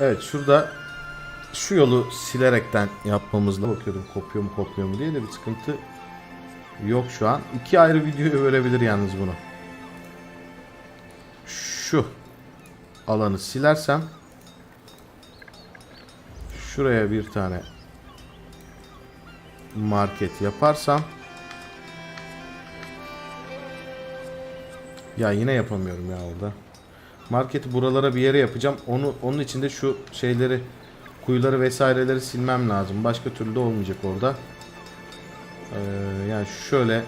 Evet şurada şu yolu silerekten yapmamızla bakıyordum kopuyor mu kopmuyor mu diye de bir sıkıntı yok şu an. İki ayrı videoya bölebilir yalnız bunu. Şu alanı silersem şuraya bir tane market yaparsam ya yine yapamıyorum ya orada. Marketi buralara bir yere yapacağım. Onu onun için de şu şeyleri kuyuları vesaireleri silmem lazım. Başka türlü de olmayacak orada. Ee, yani şöyle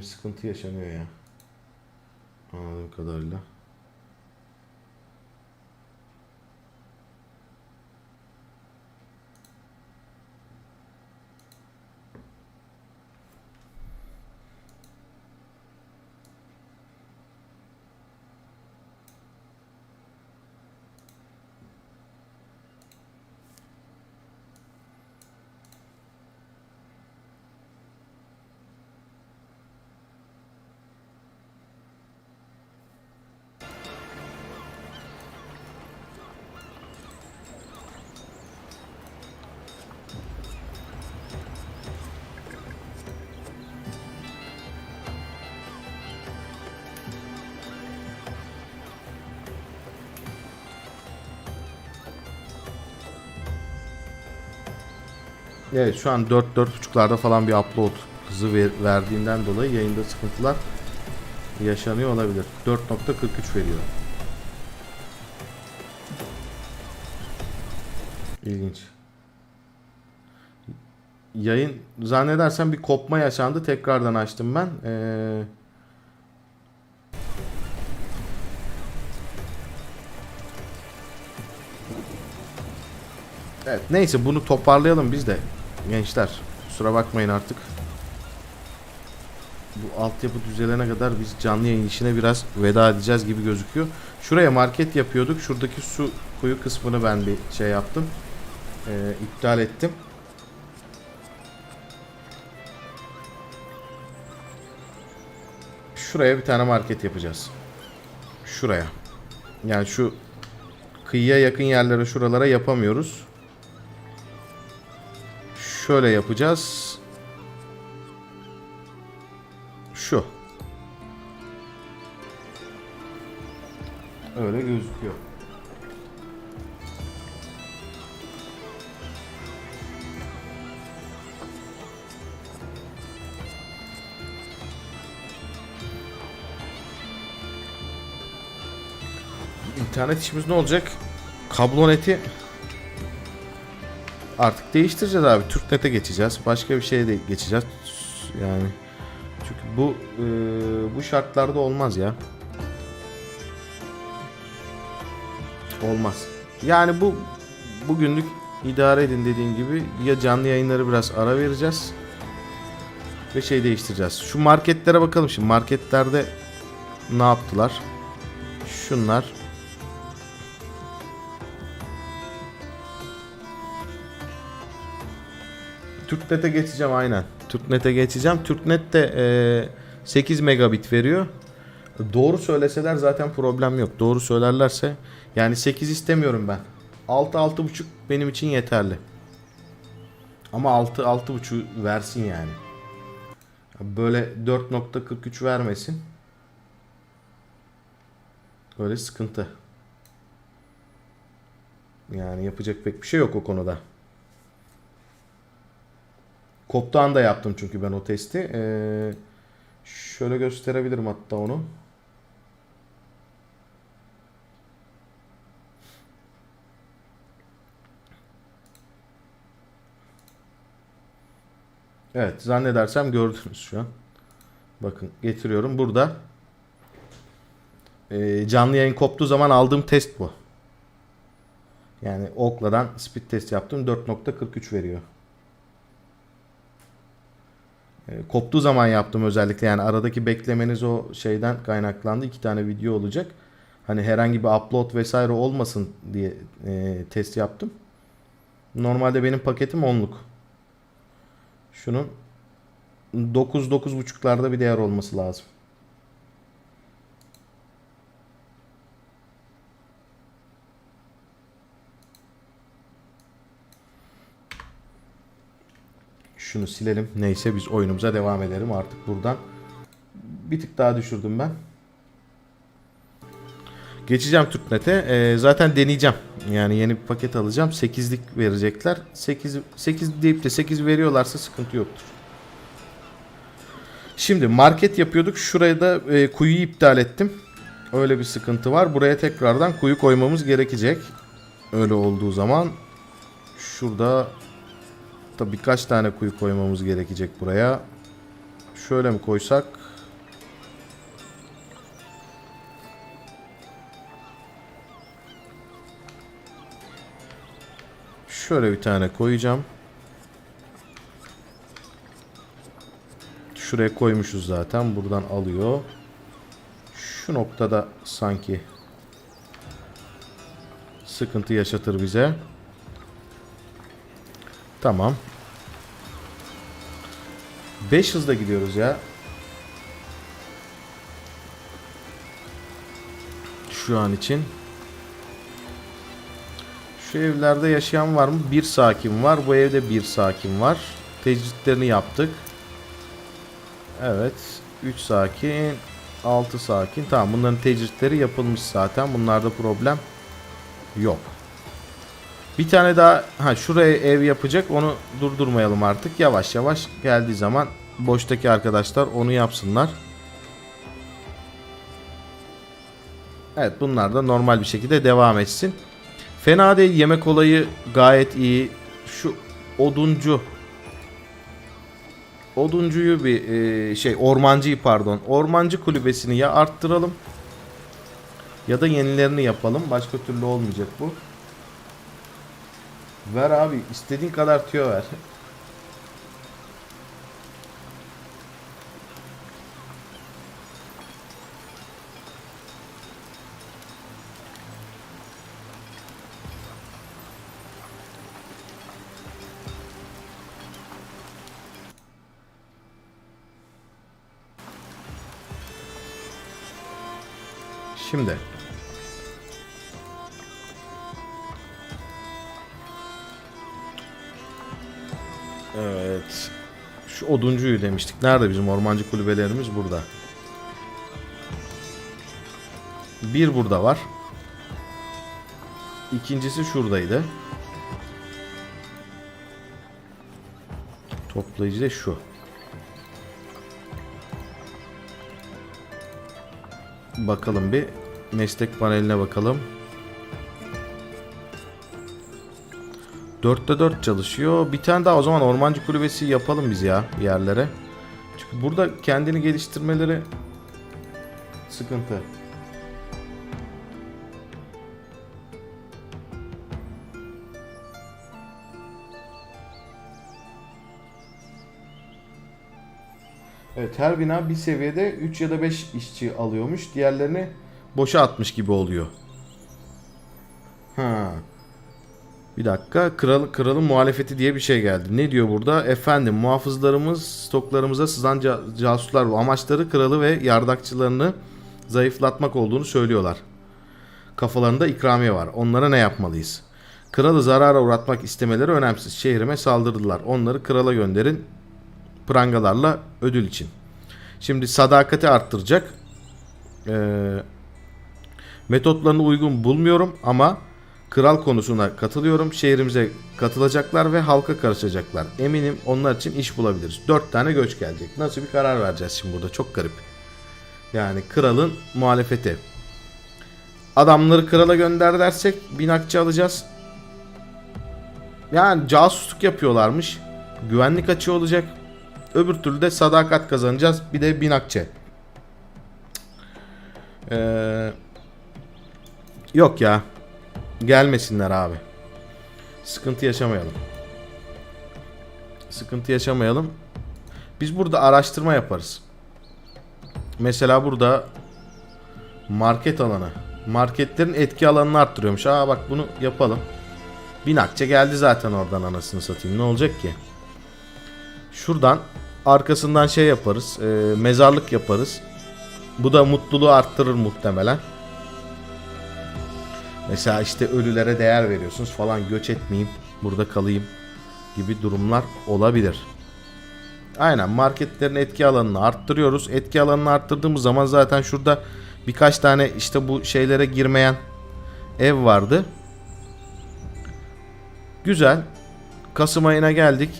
bir sıkıntı yaşanıyor ya. Anladığım kadarıyla. Evet şu an 4-4.5'larda falan bir upload hızı ver- verdiğinden dolayı yayında sıkıntılar yaşanıyor olabilir. 4.43 veriyor. İlginç. Yayın zannedersem bir kopma yaşandı. Tekrardan açtım ben. Ee, Evet neyse bunu toparlayalım biz de gençler. Kusura bakmayın artık. Bu altyapı düzelene kadar biz canlı yayın işine biraz veda edeceğiz gibi gözüküyor. Şuraya market yapıyorduk. Şuradaki su kuyu kısmını ben bir şey yaptım. Ee, iptal ettim. Şuraya bir tane market yapacağız. Şuraya. Yani şu kıyıya yakın yerlere şuralara yapamıyoruz. Şöyle yapacağız. Şu. Öyle gözüküyor. İnternet işimiz ne olacak? Kablo neti artık değiştireceğiz abi. Türknet'e geçeceğiz. Başka bir şeye de geçeceğiz. Yani çünkü bu e, bu şartlarda olmaz ya. Olmaz. Yani bu bugünlük idare edin dediğim gibi ya canlı yayınları biraz ara vereceğiz ve şey değiştireceğiz. Şu marketlere bakalım şimdi. Marketlerde ne yaptılar? Şunlar Türknet'e geçeceğim aynen. Türknet'e geçeceğim. Türknet de e, 8 megabit veriyor. Doğru söyleseler zaten problem yok. Doğru söylerlerse yani 8 istemiyorum ben. 6 6.5 benim için yeterli. Ama 6 6.5 versin yani. Böyle 4.43 vermesin. Öyle sıkıntı. Yani yapacak pek bir şey yok o konuda. Koptağın da yaptım çünkü ben o testi. Ee, şöyle gösterebilirim hatta onu. Evet zannedersem gördünüz şu an. Bakın getiriyorum burada. e, canlı yayın koptuğu zaman aldığım test bu. Yani Okla'dan speed test yaptım 4.43 veriyor. E, koptuğu zaman yaptım özellikle yani aradaki beklemeniz o şeyden kaynaklandı. iki tane video olacak. Hani herhangi bir upload vesaire olmasın diye e, test yaptım. Normalde benim paketim 10'luk. Şunun 9-9.5'larda bir değer olması lazım. Şunu silelim. Neyse biz oyunumuza devam edelim artık buradan. Bir tık daha düşürdüm ben. Geçeceğim Türknet'e. Ee, zaten deneyeceğim. Yani yeni bir paket alacağım. 8'lik verecekler. 8 8 deyip de 8 veriyorlarsa sıkıntı yoktur. Şimdi market yapıyorduk. Şuraya da e, kuyuyu iptal ettim. Öyle bir sıkıntı var. Buraya tekrardan kuyu koymamız gerekecek. Öyle olduğu zaman şurada da birkaç tane kuyu koymamız gerekecek buraya. Şöyle mi koysak? Şöyle bir tane koyacağım. Şuraya koymuşuz zaten. Buradan alıyor. Şu noktada sanki sıkıntı yaşatır bize. Tamam. 5 hızda gidiyoruz ya. Şu an için. Şu evlerde yaşayan var mı? Bir sakin var. Bu evde bir sakin var. Tecritlerini yaptık. Evet. 3 sakin. 6 sakin. Tamam bunların tecritleri yapılmış zaten. Bunlarda problem yok. Bir tane daha ha şuraya ev yapacak. Onu durdurmayalım artık. Yavaş yavaş geldiği zaman boştaki arkadaşlar onu yapsınlar. Evet bunlar da normal bir şekilde devam etsin. Fena değil yemek olayı gayet iyi. Şu oduncu oduncuyu bir e, şey ormancıyı pardon ormancı kulübesini ya arttıralım ya da yenilerini yapalım. Başka türlü olmayacak bu. Ver abi istediğin kadar tüyo ver. Şimdi Evet. Şu oduncuyu demiştik. Nerede bizim ormancı kulübelerimiz? Burada. Bir burada var. İkincisi şuradaydı. Toplayıcı da şu. Bakalım bir. Meslek paneline bakalım. 4'te 4 çalışıyor. Bir tane daha o zaman ormancı kulübesi yapalım biz ya yerlere. Çünkü burada kendini geliştirmeleri sıkıntı. Evet her bina bir seviyede 3 ya da 5 işçi alıyormuş. Diğerlerini boşa atmış gibi oluyor. Ha. Bir dakika. Kral, kralın muhalefeti diye bir şey geldi. Ne diyor burada? Efendim muhafızlarımız stoklarımıza sızan ca- casuslar. Amaçları kralı ve yardakçılarını zayıflatmak olduğunu söylüyorlar. Kafalarında ikramiye var. Onlara ne yapmalıyız? Kralı zarara uğratmak istemeleri önemsiz. Şehrime saldırdılar. Onları krala gönderin. Prangalarla ödül için. Şimdi sadakati arttıracak. Ee, metotlarını uygun bulmuyorum ama kral konusuna katılıyorum. Şehrimize katılacaklar ve halka karışacaklar. Eminim onlar için iş bulabiliriz. 4 tane göç gelecek. Nasıl bir karar vereceğiz şimdi burada? Çok garip. Yani kralın muhalefeti. Adamları krala gönder dersek binakçı alacağız. Yani casusluk yapıyorlarmış. Güvenlik açığı olacak. Öbür türlü de sadakat kazanacağız. Bir de binakçı. Ee, yok ya. Gelmesinler abi. Sıkıntı yaşamayalım. Sıkıntı yaşamayalım. Biz burada araştırma yaparız. Mesela burada market alanı. Marketlerin etki alanını arttırıyormuş. Aa bak bunu yapalım. Bin akçe geldi zaten oradan anasını satayım. Ne olacak ki? Şuradan arkasından şey yaparız. e, mezarlık yaparız. Bu da mutluluğu arttırır muhtemelen. Mesela işte ölülere değer veriyorsunuz falan göç etmeyeyim burada kalayım gibi durumlar olabilir. Aynen marketlerin etki alanını arttırıyoruz. Etki alanını arttırdığımız zaman zaten şurada birkaç tane işte bu şeylere girmeyen ev vardı. Güzel. Kasım ayına geldik.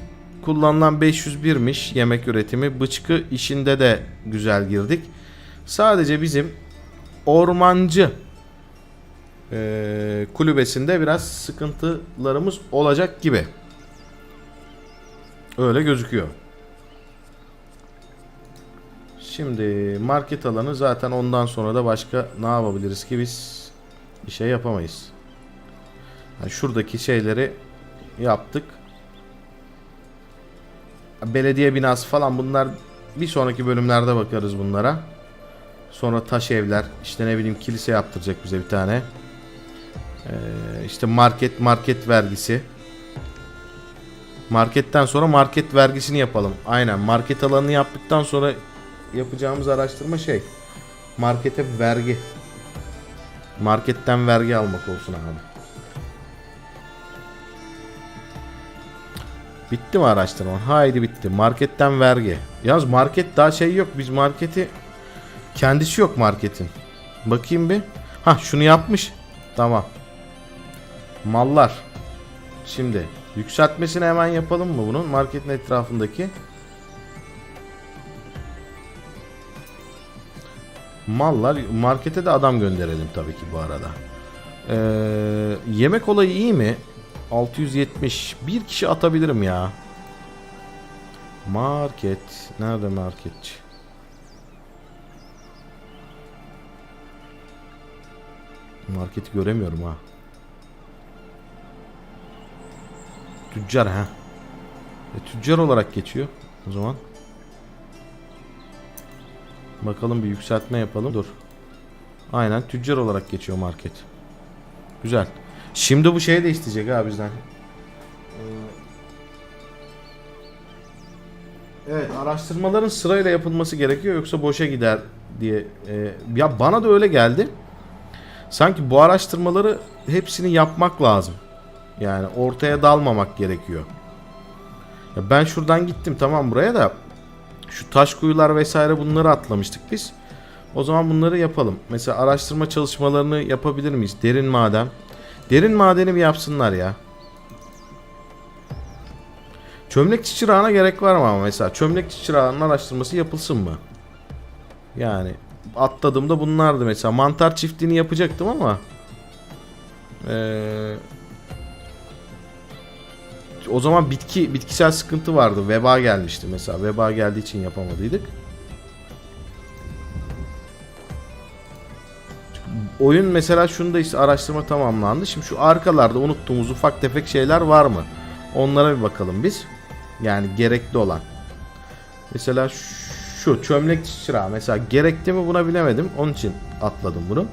Kullanılan 501'miş yemek üretimi. Bıçkı işinde de güzel girdik. Sadece bizim ormancı eee, kulübesinde biraz sıkıntılarımız olacak gibi. Öyle gözüküyor. Şimdi market alanı zaten ondan sonra da başka ne yapabiliriz ki biz bir şey yapamayız. Yani şuradaki şeyleri yaptık. Belediye binası falan bunlar bir sonraki bölümlerde bakarız bunlara. Sonra taş evler, işte ne bileyim kilise yaptıracak bize bir tane. Ee, işte market market vergisi. Marketten sonra market vergisini yapalım. Aynen market alanını yaptıktan sonra yapacağımız araştırma şey. Markete vergi. Marketten vergi almak olsun abi. Bitti mi araştırma? Haydi bitti. Marketten vergi. Yalnız market daha şey yok. Biz marketi kendisi yok marketin. Bakayım bir. Ha şunu yapmış. Tamam. Mallar. Şimdi yükseltmesini hemen yapalım mı bunun? Marketin etrafındaki. Mallar. Markete de adam gönderelim tabii ki bu arada. Ee, yemek olayı iyi mi? 670. Bir kişi atabilirim ya. Market. Nerede marketçi? Marketi göremiyorum ha. Tüccar ha. E, tüccar olarak geçiyor o zaman. Bakalım bir yükseltme yapalım. Dur. Aynen tüccar olarak geçiyor market. Güzel. Şimdi bu şeyi de isteyecek ha bizden. Ee, Evet araştırmaların sırayla yapılması gerekiyor yoksa boşa gider diye. Ee, ya bana da öyle geldi. Sanki bu araştırmaları hepsini yapmak lazım. Yani ortaya dalmamak gerekiyor. Ya ben şuradan gittim tamam buraya da şu taş kuyular vesaire bunları atlamıştık biz. O zaman bunları yapalım. Mesela araştırma çalışmalarını yapabilir miyiz? Derin maden. Derin madeni bir yapsınlar ya. Çömlekçi çırağına gerek var mı ama mesela çömlekçi çırağının araştırması yapılsın mı? Yani atladığımda bunlardı mesela. Mantar çiftliğini yapacaktım ama ee, o zaman bitki bitkisel sıkıntı vardı. Veba gelmişti mesela. Veba geldiği için yapamadıydık. Oyun mesela şunu da işte araştırma tamamlandı. Şimdi şu arkalarda unuttuğumuz ufak tefek şeyler var mı? Onlara bir bakalım biz. Yani gerekli olan. Mesela şu çömlek çırağı mesela gerekli mi buna bilemedim. Onun için atladım bunu.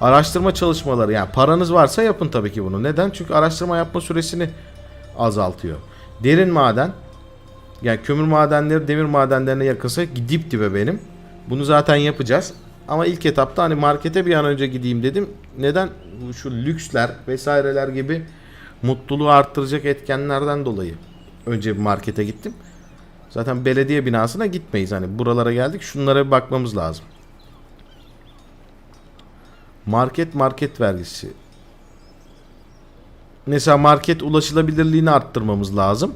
Araştırma çalışmaları yani paranız varsa yapın tabii ki bunu. Neden? Çünkü araştırma yapma süresini azaltıyor. Derin maden yani kömür madenleri demir madenlerine yakınsa gidip dibe benim. Bunu zaten yapacağız. Ama ilk etapta hani markete bir an önce gideyim dedim. Neden? Şu lüksler vesaireler gibi mutluluğu arttıracak etkenlerden dolayı önce bir markete gittim. Zaten belediye binasına gitmeyiz. Hani buralara geldik. Şunlara bir bakmamız lazım. Market market vergisi. Mesela market ulaşılabilirliğini arttırmamız lazım.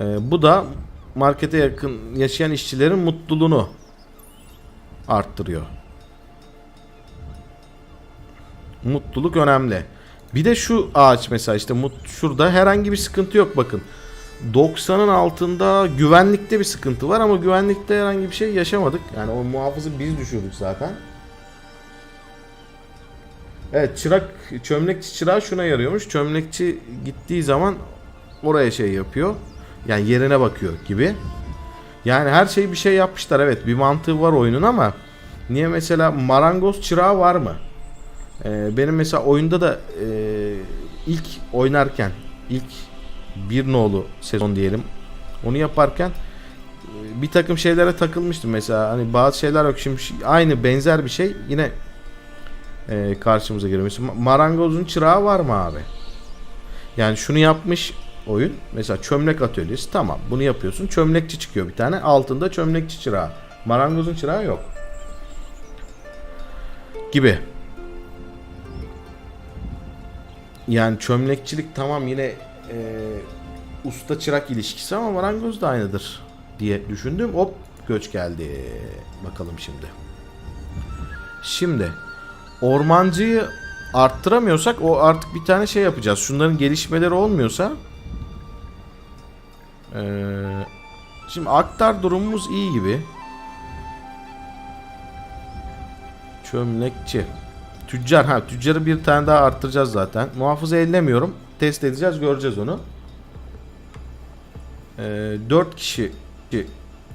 Ee, bu da markete yakın yaşayan işçilerin mutluluğunu arttırıyor. Mutluluk önemli. Bir de şu ağaç mesela işte mut, şurada herhangi bir sıkıntı yok bakın. 90'ın altında güvenlikte bir sıkıntı var ama güvenlikte herhangi bir şey yaşamadık. Yani o muhafızı biz düşürdük zaten. Evet çırak çömlekçi çırağı şuna yarıyormuş. Çömlekçi gittiği zaman oraya şey yapıyor. Yani yerine bakıyor gibi. Yani her şeyi bir şey yapmışlar evet bir mantığı var oyunun ama niye mesela marangoz çırağı var mı? Ee, benim mesela oyunda da e, ilk oynarken ilk bir nolu sezon diyelim onu yaparken e, bir takım şeylere takılmıştım mesela hani bazı şeyler yok şimdi şi- aynı benzer bir şey yine e, karşımıza ma- marangozun çırağı var mı abi? Yani şunu yapmış oyun. Mesela çömlek atölyesi tamam bunu yapıyorsun. Çömlekçi çıkıyor bir tane. Altında çömlekçi çırağı. Marangozun çırağı yok. Gibi. Yani çömlekçilik tamam yine e, usta çırak ilişkisi ama marangoz da aynıdır diye düşündüm. Hop göç geldi. Bakalım şimdi. Şimdi ormancıyı arttıramıyorsak o artık bir tane şey yapacağız. Şunların gelişmeleri olmuyorsa eee, şimdi aktar durumumuz iyi gibi. Çömlekçi. Tüccar ha tüccarı bir tane daha arttıracağız zaten. Muhafızı ellemiyorum. Test edeceğiz göreceğiz onu. Ee, 4 kişi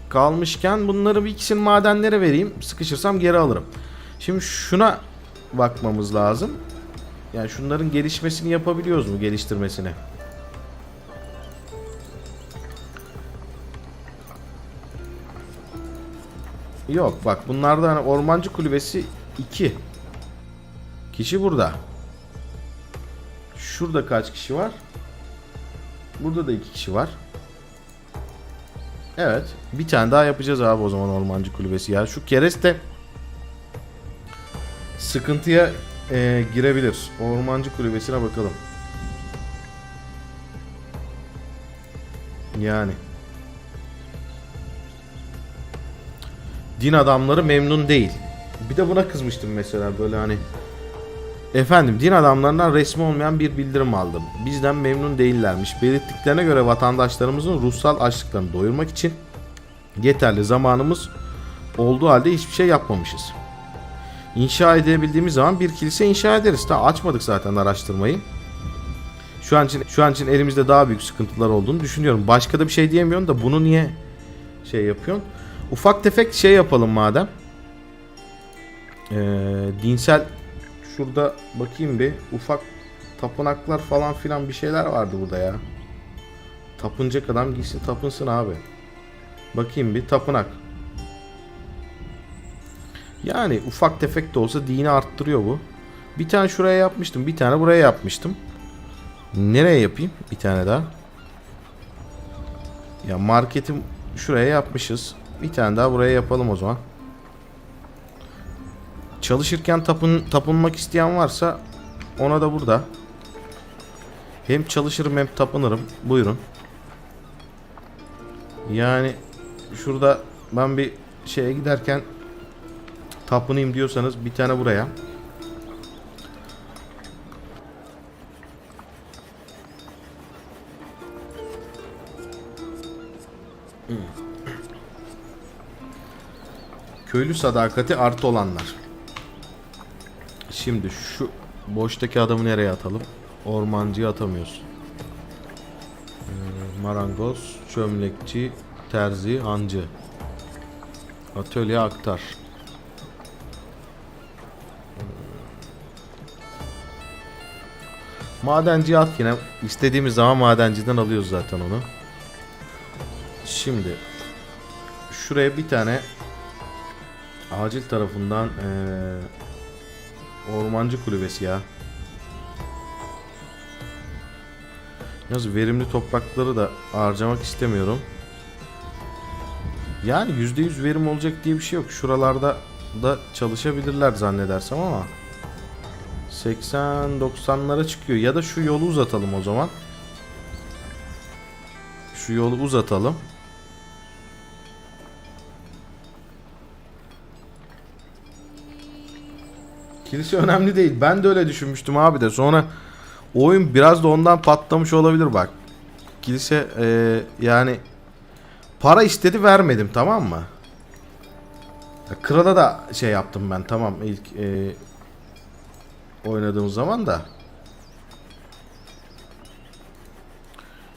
kalmışken bunları bir ikisini madenlere vereyim. Sıkışırsam geri alırım. Şimdi şuna bakmamız lazım. Yani şunların gelişmesini yapabiliyoruz mu? Geliştirmesini. Yok bak bunlarda hani ormancı kulübesi 2 kişi burada. Şurada kaç kişi var? Burada da 2 kişi var. Evet. Bir tane daha yapacağız abi o zaman ormancı kulübesi ya. Şu kereste sıkıntıya e, girebilir. Ormancı kulübesine bakalım. Yani. Din adamları memnun değil. Bir de buna kızmıştım mesela böyle hani. Efendim din adamlarından resmi olmayan bir bildirim aldım. Bizden memnun değillermiş. Belirttiklerine göre vatandaşlarımızın ruhsal açlıklarını doyurmak için yeterli zamanımız olduğu halde hiçbir şey yapmamışız. İnşa edebildiğimiz zaman bir kilise inşa ederiz. Daha açmadık zaten araştırmayı. Şu an için şu an için elimizde daha büyük sıkıntılar olduğunu düşünüyorum. Başka da bir şey diyemiyorum da bunu niye şey yapıyorsun? Ufak tefek şey yapalım madem. Ee, dinsel şurada bakayım bir ufak tapınaklar falan filan bir şeyler vardı burada ya. Tapınacak adam gitsin tapınsın abi. Bakayım bir tapınak. Yani ufak tefek de olsa dini arttırıyor bu. Bir tane şuraya yapmıştım. Bir tane buraya yapmıştım. Nereye yapayım? Bir tane daha. Ya marketim şuraya yapmışız. Bir tane daha buraya yapalım o zaman. Çalışırken tapın, tapınmak isteyen varsa ona da burada. Hem çalışırım hem tapınırım. Buyurun. Yani şurada ben bir şeye giderken tapınayım diyorsanız bir tane buraya. Köylü sadakati artı olanlar. Şimdi şu boştaki adamı nereye atalım? Ormancıya atamıyoruz. Ee, marangoz, çömlekçi, terzi, hancı. Atölye aktar. Madenci at yine. istediğimiz zaman madenciden alıyoruz zaten onu. Şimdi şuraya bir tane acil tarafından eee, ormancı kulübesi ya. Yalnız verimli toprakları da harcamak istemiyorum. Yani %100 verim olacak diye bir şey yok. Şuralarda da çalışabilirler zannedersem ama 80-90'lara çıkıyor. Ya da şu yolu uzatalım o zaman. Şu yolu uzatalım. Kilise önemli değil. Ben de öyle düşünmüştüm abi de. Sonra oyun biraz da ondan patlamış olabilir bak. Kilise eee, yani para istedi vermedim tamam mı? Krala da şey yaptım ben tamam ilk eee, oynadığım zaman da.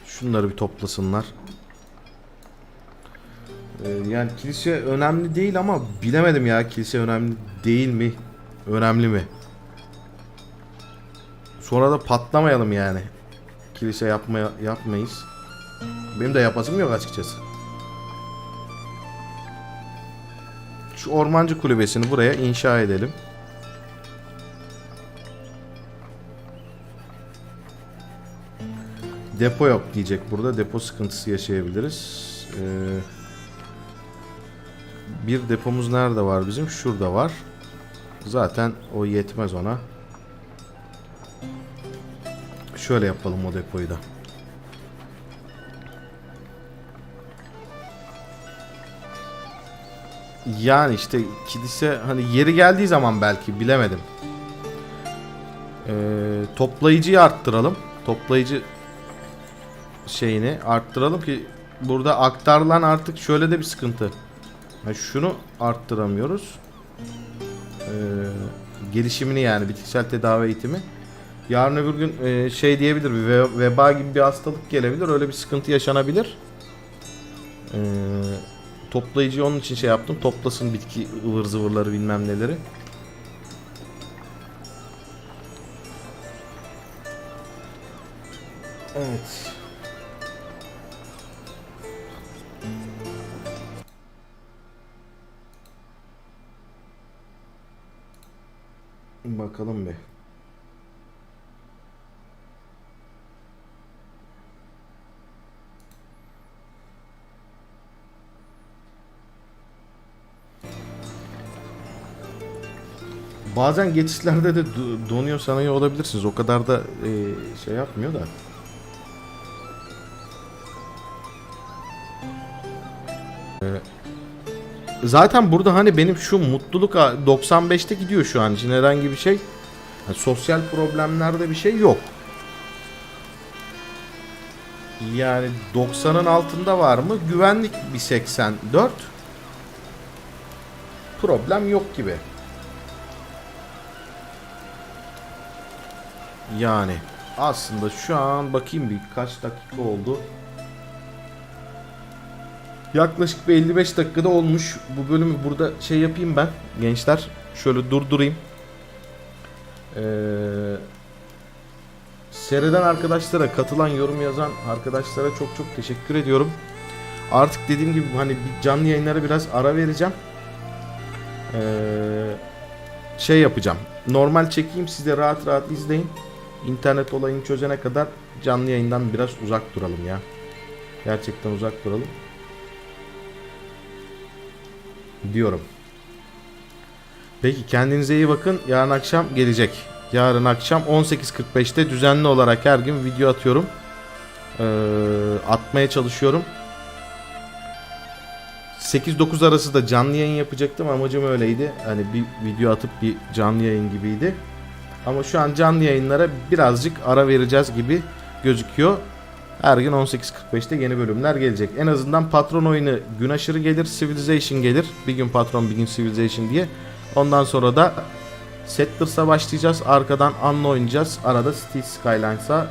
Şunları bir toplasınlar. Ee, yani kilise önemli değil ama bilemedim ya kilise önemli değil mi? Önemli mi? Sonra da patlamayalım yani. Kilise yapmaya yapmayız. Benim de yapasım yok açıkçası. Şu ormancı kulübesini buraya inşa edelim. Depo yok diyecek burada. Depo sıkıntısı yaşayabiliriz. Ee, bir depomuz nerede var bizim? Şurada var. Zaten o yetmez ona. Şöyle yapalım o depoyu da. Yani işte kilise hani yeri geldiği zaman belki bilemedim. Ee, toplayıcıyı arttıralım. Toplayıcı şeyini arttıralım ki burada aktarılan artık şöyle de bir sıkıntı. Ha, şunu arttıramıyoruz. Ee, gelişimini yani bitkisel tedavi eğitimi. Yarın öbür gün e, şey diyebilir bir ve- veba gibi bir hastalık gelebilir. Öyle bir sıkıntı yaşanabilir. Ee, toplayıcıyı onun için şey yaptım. Toplasın bitki ıvır zıvırları bilmem neleri. Evet. Bakalım bir. Bazen geçişlerde de do- donuyor sanıyor olabilirsiniz. O kadar da e, şey yapmıyor da. Zaten burada hani benim şu mutluluk a- 95'te gidiyor şu an için herhangi bir şey. Yani sosyal problemlerde bir şey yok. Yani 90'ın altında var mı? Güvenlik bir 84. Problem yok gibi. Yani aslında şu an bakayım bir kaç dakika oldu. Yaklaşık bir 55 dakikada olmuş. Bu bölümü burada şey yapayım ben gençler. Şöyle durdurayım. Ee, seyreden arkadaşlara, katılan, yorum yazan arkadaşlara çok çok teşekkür ediyorum. Artık dediğim gibi hani canlı yayınlara biraz ara vereceğim. Ee, şey yapacağım. Normal çekeyim siz de rahat rahat izleyin. İnternet olayını çözene kadar canlı yayından biraz uzak duralım ya. Gerçekten uzak duralım. Diyorum. Peki kendinize iyi bakın. Yarın akşam gelecek. Yarın akşam 18.45'te düzenli olarak her gün video atıyorum. Ee, atmaya çalışıyorum. 8-9 arası da canlı yayın yapacaktım. Amacım öyleydi. Hani bir video atıp bir canlı yayın gibiydi. Ama şu an canlı yayınlara birazcık ara vereceğiz gibi gözüküyor. Her gün 18.45'te yeni bölümler gelecek. En azından patron oyunu gün aşırı gelir, Civilization gelir. Bir gün patron, bir gün Civilization diye. Ondan sonra da Settlers'a başlayacağız. Arkadan Anno oynayacağız. Arada Cities Skylines'a